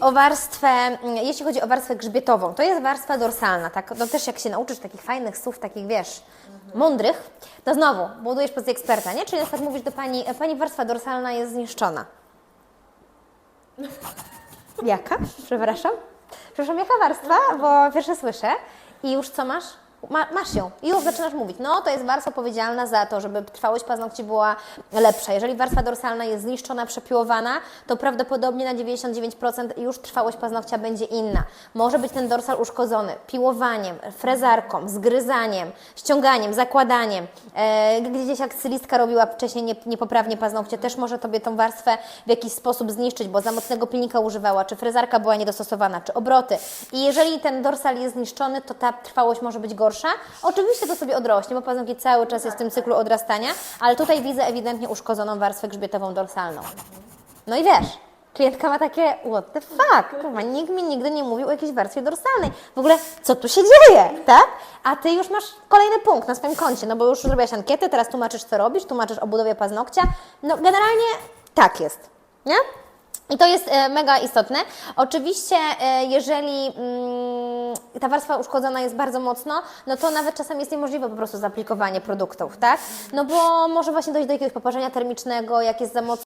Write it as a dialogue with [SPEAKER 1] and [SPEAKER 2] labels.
[SPEAKER 1] O warstwę, jeśli chodzi o warstwę grzbietową, to jest warstwa dorsalna, tak? No też jak się nauczysz takich fajnych słów, takich wiesz, mądrych, to znowu budujesz pozycję eksperta, nie? Czyli na przykład mówisz do pani, pani warstwa dorsalna jest zniszczona. Jaka? Przepraszam? Przepraszam, jaka warstwa? Bo pierwsze słyszę. I już co masz? Ma, masz ją. I już zaczynasz mówić. No, to jest warstwa odpowiedzialna za to, żeby trwałość paznokci była lepsza. Jeżeli warstwa dorsalna jest zniszczona, przepiłowana, to prawdopodobnie na 99% już trwałość paznokcia będzie inna. Może być ten dorsal uszkodzony piłowaniem, frezarką, zgryzaniem, ściąganiem, zakładaniem. E, gdzieś jak stylistka robiła wcześniej nie, niepoprawnie paznokcie, też może Tobie tą warstwę w jakiś sposób zniszczyć, bo za mocnego pilnika używała, czy frezarka była niedostosowana, czy obroty. I jeżeli ten dorsal jest zniszczony, to ta trwałość może być gorsza. Oczywiście to sobie odrośnie, bo paznokieć cały czas jest w tym cyklu odrastania, ale tutaj widzę ewidentnie uszkodzoną warstwę grzbietową dorsalną. No i wiesz, klientka ma takie, what the fuck, kurwa, nikt mi nigdy nie mówił o jakiejś warstwie dorsalnej. W ogóle, co tu się dzieje, tak? A Ty już masz kolejny punkt na swoim koncie, no bo już zrobiłaś ankietę, teraz tłumaczysz, co robisz, tłumaczysz o budowie paznokcia. No generalnie tak jest, nie? I to jest e, mega istotne. Oczywiście, e, jeżeli mm, ta warstwa uszkodzona jest bardzo mocno, no to nawet czasem jest niemożliwe po prostu zaaplikowanie produktów, tak? No bo może właśnie dojść do jakiegoś poparzenia termicznego, jak jest za mocno